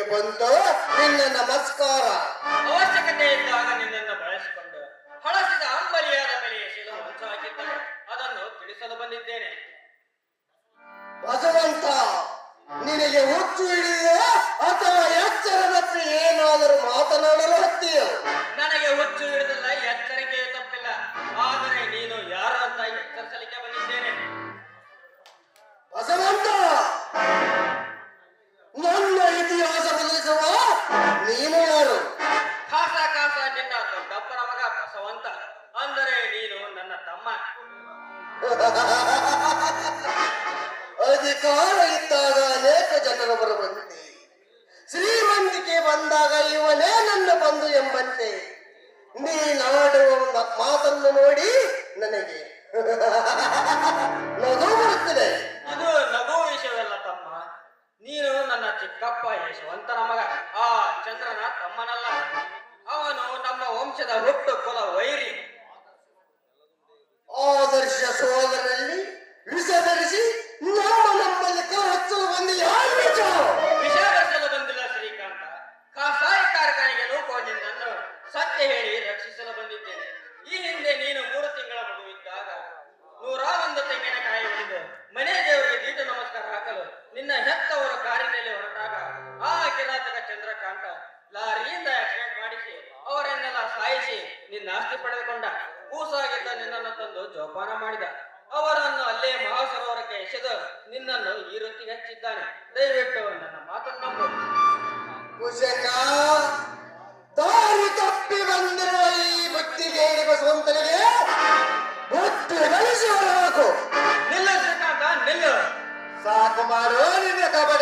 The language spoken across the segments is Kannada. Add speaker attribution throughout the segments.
Speaker 1: ಬಂತು ನಿನ್ನ ನಮಸ್ಕಾರ
Speaker 2: ಬಸವಂತ ಅಂದರೆ ನೀನು ನನ್ನ ತಮ್ಮ.
Speaker 1: ಅಧಿಕಾರ ಇದ್ದಾಗ ಅನೇಕ ಜನರು ಬರುವಂತೆ ಶ್ರೀಮಂತಿಕೆ ಬಂದಾಗ ಇವನೇ ನನ್ನ ಬಂಧು ಎಂಬಂತೆ. ನೀನಾಡುವ ಮಾತನ್ನು ನೋಡಿ ನನಗೆ ನಗು ಬರುತ್ತದೆ.
Speaker 2: ಇದು ನಗು ವಿಷಯವಲ್ಲ ತಮ್ಮ. ನೀನು ನನ್ನ ಚಿಕ್ಕಪ್ಪ ಯಶವಂತನ ಮಗ. ಆ ಚಂದ್ರನ ತಮ್ಮನಲ್ಲ. ಅವನು ನಮ್ಮ ವಂಶದ ಹುಟ್ಟು ಕುಲ ವೈರಿ.
Speaker 1: ಆದರ್ಶ ಸೋದರಲ್ಲಿ ವಿಷ ಧರಿಸಿ ನಮ್ಮ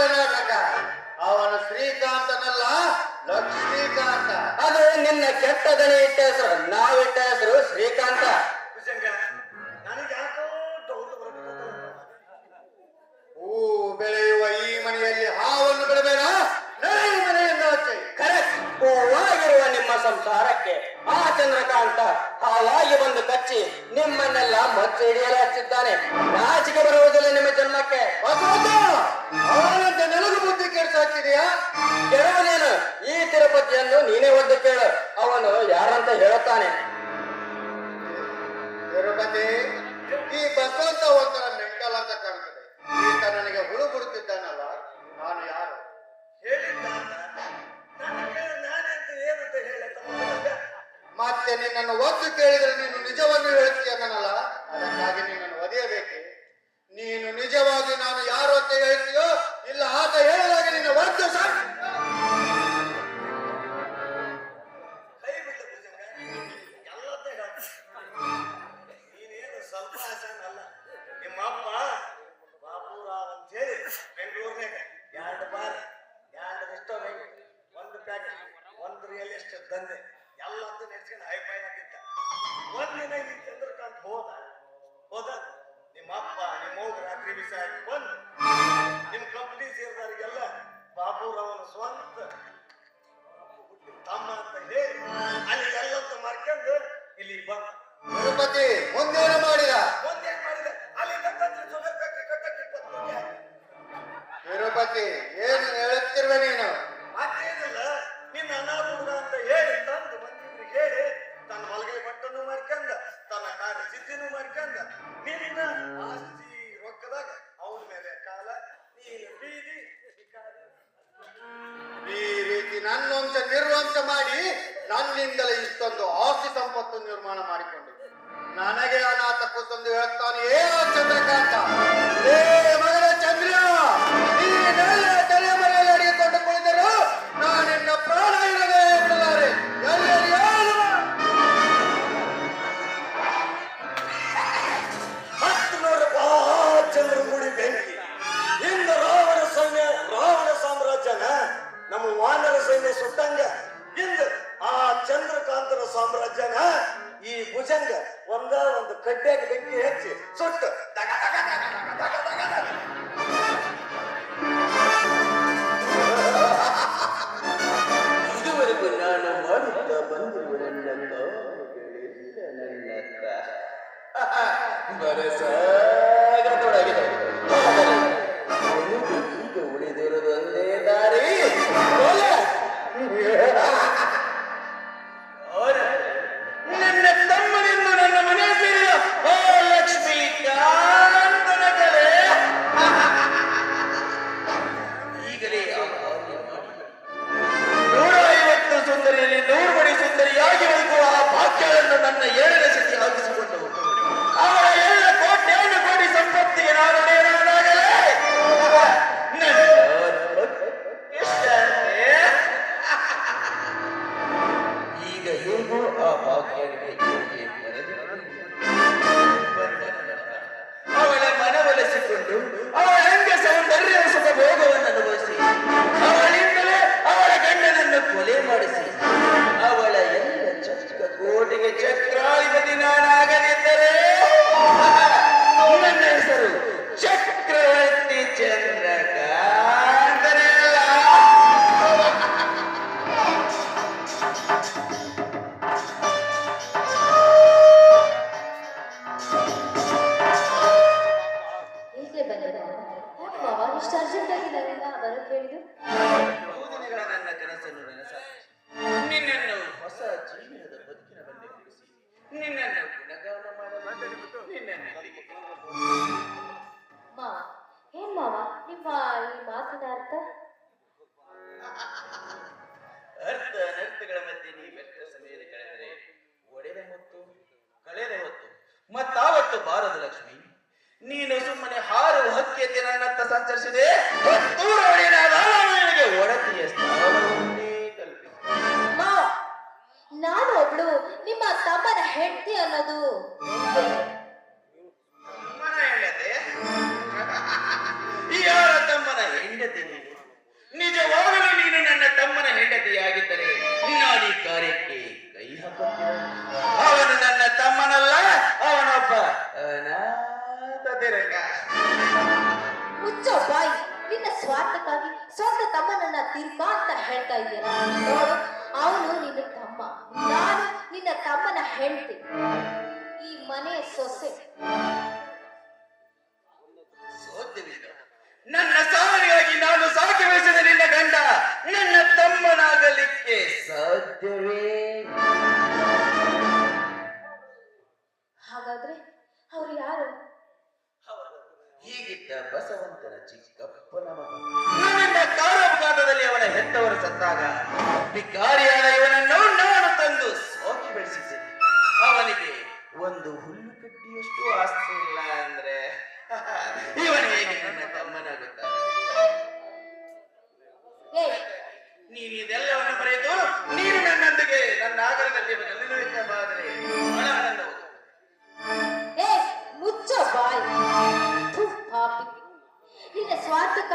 Speaker 1: ನಾಟಕ. ಅವನು ಶ್ರೀಕಾಂತನಲ್ಲ ಲಕ್ಷ್ಮೀಕಾಂತ. ಅದು ನಿನ್ನ ಕೆಟ್ಟ ಇಟ್ಟ ಹೆಸರು. ನಾವಿಟ್ಟ ಹೆಸರು ಶ್ರೀಕಾಂತ.
Speaker 2: ಸಂಸಾರಕ್ಕೆ. ಆ ಚಂದ್ರಕಾಂತ ಹಾವಾಗಿ ಬಂದು ಕಚ್ಚಿ ನಿಮ್ಮನ್ನೆಲ್ಲ ಮತ್ತೆ ಹಿಡಿಯಲು ನಾಚಿಕೆ ಬರುವುದಿಲ್ಲ ನಿಮ್ಮ ಜನ್ಮಕ್ಕೆ.
Speaker 1: ಅವನಂತೆ ನನಗೂ ಬುದ್ಧಿ ಕೆಡಿಸಾಕಿದೆಯಾ
Speaker 2: ಕೆಡವನೇನು ಈ ತಿರುಪತಿಯನ್ನು ನೀನೇ ಒದ್ದು ಕೇಳು. ಅವನು ಯಾರಂತ ಹೇಳುತ್ತಾನೆ.
Speaker 1: ತಿರುಪತಿ, ಈ ಬಸವಂತ ಒಂಥರ ಮೆಂಟಲ್ ಅಂತ ಕಾಣ್ತದೆ. ಈತ ನನಗೆ ಹುಳು ಬಿಡುತ್ತಿದ್ದಾನಲ್ಲ, ನಾನು ಯಾರು?
Speaker 3: ಹೇಳಿದ್ದ
Speaker 1: ಮತ್ತೆ ನಿನ್ನನ್ನು ಒತ್ತು ಕೇಳಿದ್ರೆ ನೀನು ನಿಜವನ್ನು ಹೇಳುತ್ತೀಯ ಅನ್ನಲ್ಲ ಅದಕ್ಕಾಗಿ ನಿನ್ನನ್ನು ಒದೆಯಬೇಕು? ನೀನು ನಿಜವಾಗಿ ನಾನು ಯಾರು ಅಂತ ಹೇಳ್ತೀಯೋ ಇಲ್ಲ ಆತ ಹೇಳಿದಾಗ ನಿನ್ನ ಒದ್ದು ಸಾಕು.
Speaker 3: ರಿಯಲ್ ಎಸ್ಟೇಟ್ ಭುಜಂಗ ಅಪ್ಪ ಅಂತ ಎಸ್ಟೇಟ್ ದಂಧೆ ಎಲ್ಲದ್ದು ಆಗಿದ್ದ ಒಂದಿನ ಈ ಚಂದ್ರಕಾಂತ್ ಹೋದ. ಹೋದ. ನಿಮ್ಮ ಅಪ್ಪ ನಿಮ್ಮ ಅವ್ವ ರಾತ್ರಿ ಬಿಸಿ ಹಾಕಿ ಬಂದು ನಿಮ್ಮ ಕಂಪ್ನಿ ಸೇರಿದವರಿಗೆಲ್ಲ ಬಾಬುರವನ ಸ್ವಂತ ತಮ್ಮ ಅಂತ ಹೇಳಿ ಅಲ್ಲಿ ಎಲ್ಲಂತ ಮರ್ಕೊಂಡು ಇಲ್ಲಿ ಬಂದ.
Speaker 1: ತಿರುಪತಿ ಮುಂದೇನು ಮಾಡಿದ?
Speaker 3: ಮುಂದೇನ್ ಮಾಡಿದ? ಅಲ್ಲಿ ಫ್ಯಾಕ್ಟ್ರಿ ಕಟ್ಟಕ್ಕೆ ಇಪ್ಪತ್ತು.
Speaker 1: ತಿರುಪತಿ ಏನು ಹೇಳುತ್ತಿರುವ ನೀನು?
Speaker 3: ಮತ್ತೇನಿಲ್ಲ ನಿನ್ನ ಅನಾಹುತ ಅಂತ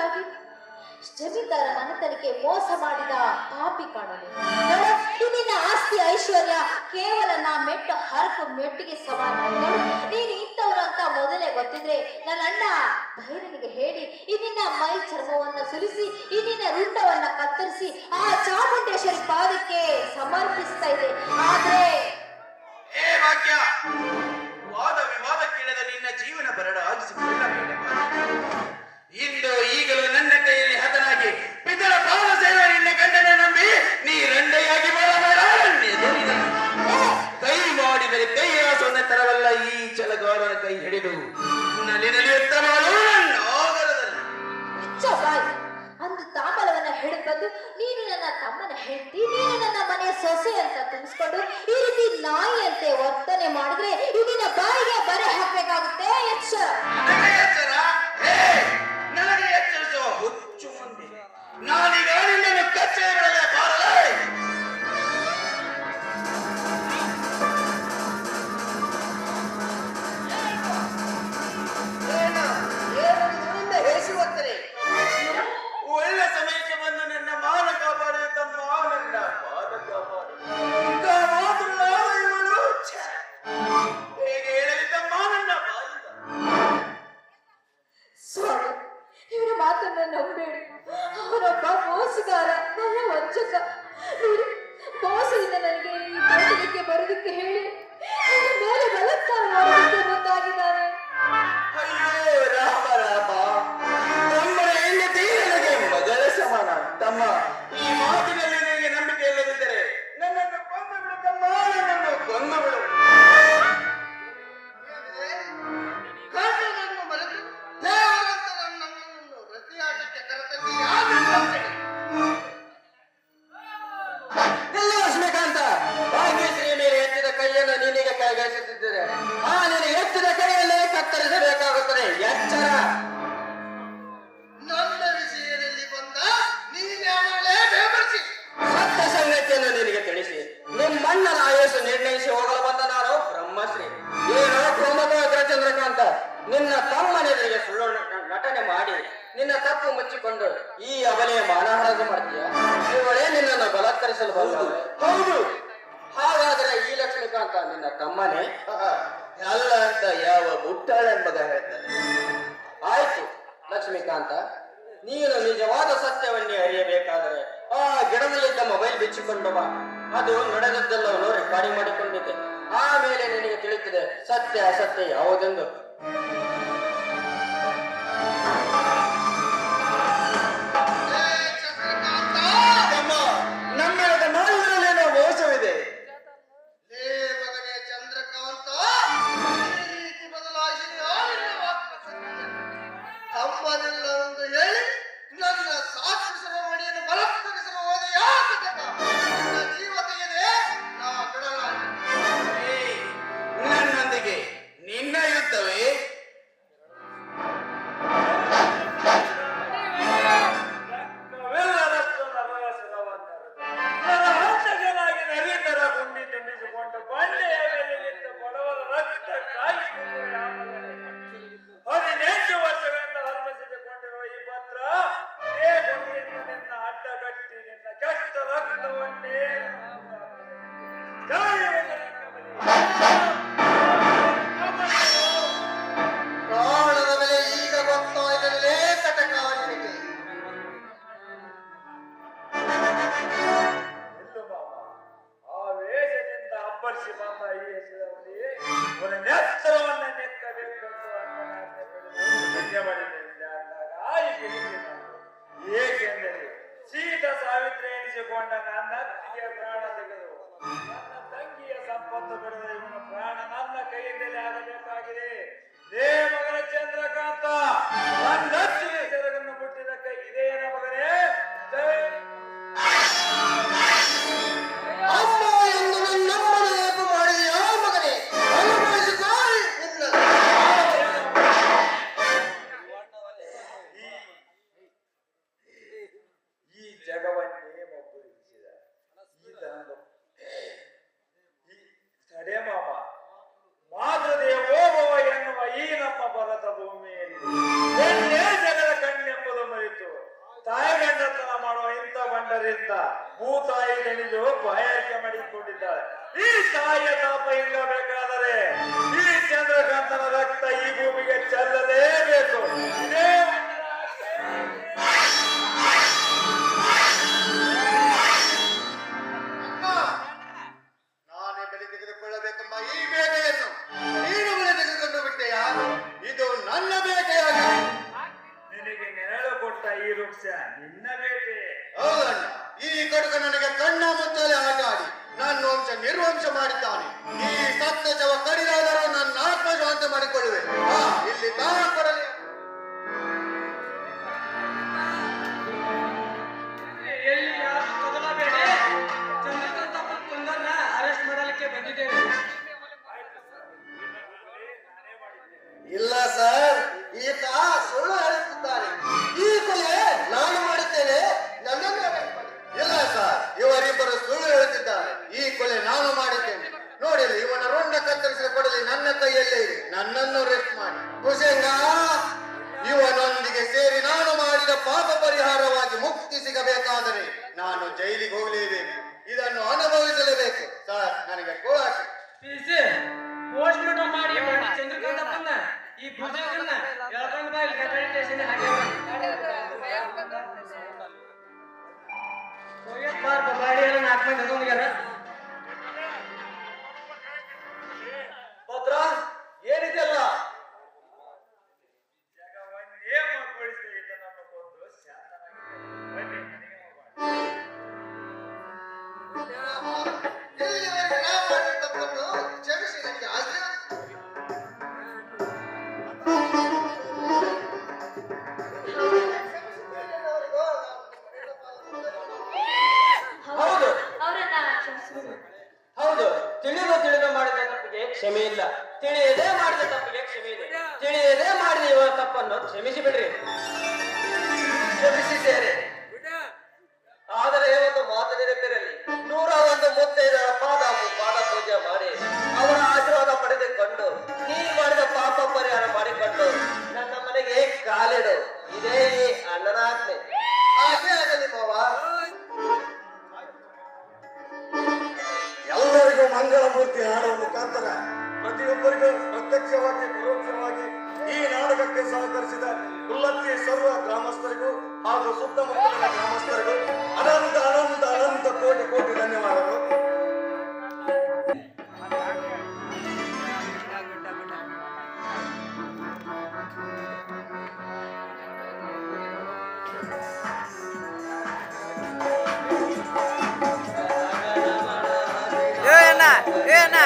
Speaker 4: ಸಾಕ್ಷಿಯಾಗಿ ಜಮೀನ್ದಾರ ಮನೆತನಕ್ಕೆ ಮೋಸ ಮಾಡಿದ ಪಾಪಿ ಕಾಣಲು ನಿನ್ನ ಆಸ್ತಿ ಐಶ್ವರ್ಯ ಕೇವಲ ನಾ ಮೆಟ್ಟ, ಹರಕು ಮೆಟ್ಟಿಗೆ ಸಮಾನ ನೀನು ಇಂಥವ್ರು ಅಂತ ಮೊದಲೇ ಗೊತ್ತಿದ್ರೆ ನನ್ನ ಅಣ್ಣ ಬೈರನಿಗೆ ಹೇಳಿ ಇದನ್ನ ಮೈ ಚರ್ಮವನ್ನ ಸುರಿಸಿ ಇದನ್ನ ರುಂಡವನ್ನ ಕತ್ತರಿಸಿ, ಆ ಚಾಮುಂಡೇಶ್ವರಿ ಪಾದಕ್ಕೆ ಸಮರ್ಪಿಸ್ತಾ ಇದೆ ಆದ್ರೆ
Speaker 3: ನಿನ್ನ ತಮ್ಮನೆದುರಿಗೆ ಸುಳ್ಳು ನಟನೆ ಮಾಡಿ ನಿನ್ನ
Speaker 4: ತಪ್ಪು ಮುಚ್ಚಿಕೊಂಡು ಈ
Speaker 3: ಅವಲೆಯ ಮಾನಹಾರಾಜ ಮಾಡ್ತೀಯ? ಇವಳೇ ನಿನ್ನನ್ನು ಬಲಾತ್ಕರಿಸಲು ಹೌದು. ಹೌದು. ಹಾಗಾದ್ರೆ ಈ ಲಕ್ಷ್ಮೀಕಾಂತ ನಿನ್ನ
Speaker 2: ತಮ್ಮನೇ?
Speaker 5: ಅಲ್ಲ ಅಂತ ಯಾವ ಮಗ
Speaker 2: ಆಯ್ತು ಲಕ್ಷ್ಮೀಕಾಂತ. ನೀನು ನಿಜವಾದ ಸತ್ಯವನ್ನೇ ಅರಿಯಬೇಕಾದರೆ ಆ ಗಿಡದಲ್ಲಿದ್ದ ಮೊಬೈಲ್ ಬಿಚ್ಚಿಕೊಂಡು ಬಾ. ಅದು ನಡೆದದ್ದೆಲ್ಲವನ್ನು ರೆಕಾರ್ಡಿಂಗ್ ಮಾಡಿಕೊಂಡಿದ್ದೆ ಆಮೇಲೆ ನಿನಗೆ ತಿಳಿಯುತ್ತದೆ ಸತ್ಯ ಅಸತ್ಯ ಯಾವುದೆಂದು.
Speaker 6: Thank you. ನತ್ತಿಗೆ ಪ್ರಾಣ ತೆಗೆದು, ನನ್ನ ತಂಗಿಯ ಸಂಪತ್ತು ಬಿಡದೆ ಇವನ ಪ್ರಾಣ ನನ್ನ ಕೈಯಿಂದಲೇ ಆಗಬೇಕಾಗಿದೆ. ದೇವರ ಚಂದ್ರಕಾಂತ ನತ್ತಿಗೆ ಸೆರಗನ್ನು ಮುಟ್ಟಿದ ಕೈ ಇದೇನ ಮಗನೇ ಕಂಡರಿಂದ ಭೂತಾಯಿ ದಣಿದು ಬಾಯಾರಿಕೆ ಮಾಡಿಕೊಂಡಿದ್ದಾಳೆ. ಈ ತಾಯಿಯ ತಾಪ ಇಲ್ಲಬೇಕಾದರೆ ಈ ಚಂದ್ರಕಾಂತನ ರಕ್ತ ಈ ಭೂಮಿಗೆ ಚೆಲ್ಲಲೇಬೇಕು. ಇದೇ
Speaker 1: ಪಾಪ ಪರಿಹಾರವಾಗಿ ಮುಕ್ತಿ ಸಿಗಬೇಕಾದರೆ ನಾನು ಜೈಲಿಗೆ ಹೋಗಲೇಬೇಕು. ಇದನ್ನು ಅನುಭವಿಸಲೇಬೇಕು. ಸರ್ ನನಗೆ
Speaker 2: ಮಾಡಿ
Speaker 5: ಏನಿದೆಯಲ್ಲ?
Speaker 3: ಸುತ್ತಮುತ್ತಲಿನ ಗ್ರಾಮಸ್ಥರಿಗೂ ಅನಂತ ಅನಂತ ಅನಂತ ಕೋಟಿ ಕೋಟಿ ಧನ್ಯವಾದಗಳು
Speaker 7: ಏನ ಏನ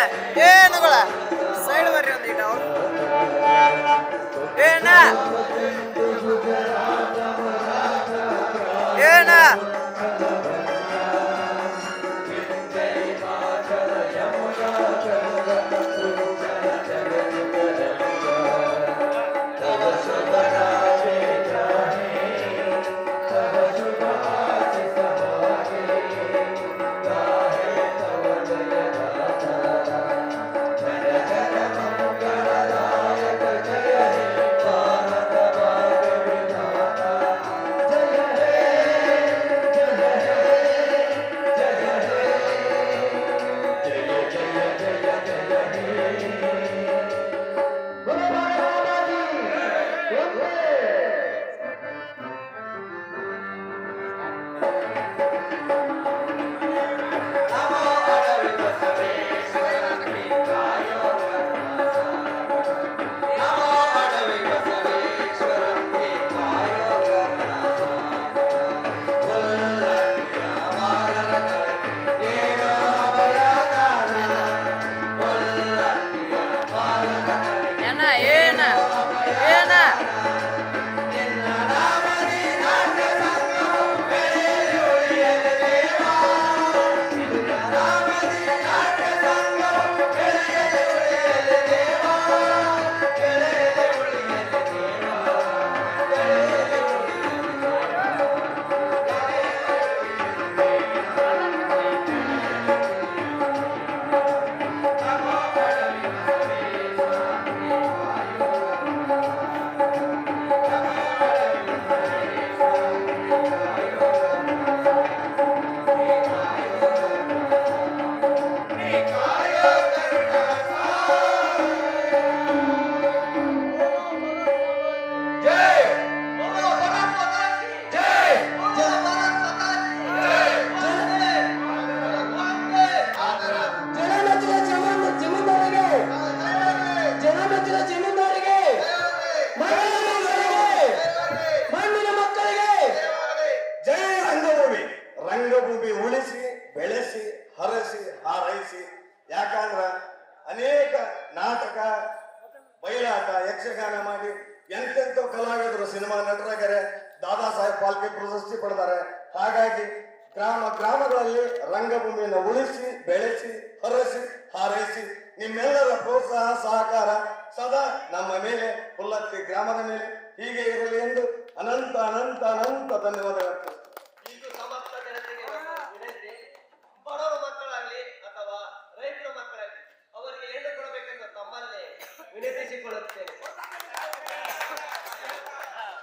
Speaker 7: ಏನುಗಳ ಸೈಡ್ ಬರ್ರಿ ಒಂದು ಈಗ ಅವ್ರು ಏನ ಏನ
Speaker 3: ಹಾರೈಸಿ ಯಾಕಂದ್ರ ಅನೇಕ ನಾಟಕ, ಬಯಲಾಟ, ಯಕ್ಷಗಾನ ಮಾಡಿ ಎಂತೆಂಥ ಕಲಾವಿದರು ಸಿನಿಮಾ ನಟರಾಗ್ಯಾರೆ ದಾದಾ ಸಾಹೇಬ್ ಪಾಲ್ಕೆ ಪ್ರಶಸ್ತಿ ಪಡೆದಾರೆ. ಹಾಗಾಗಿ ಗ್ರಾಮ, ಗ್ರಾಮಗಳಲ್ಲಿ ರಂಗಭೂಮಿಯನ್ನು ಉಳಿಸಿ, ಬೆಳೆಸಿ, ಹರಸಿ, ಹಾರೈಸಿ ನಿಮ್ಮೆಲ್ಲರ ಪ್ರೋತ್ಸಾಹ, ಸಹಕಾರ ಸದಾ ನಮ್ಮ ಮೇಲೆ ಹುಲ್ಲತ್ತಿ ಗ್ರಾಮದ ಮೇಲೆ ಹೀಗೆ ಇರಲಿ ಎಂದು ಅನಂತ ಅನಂತ ಅನಂತ ಧನ್ಯವಾದಗಳು.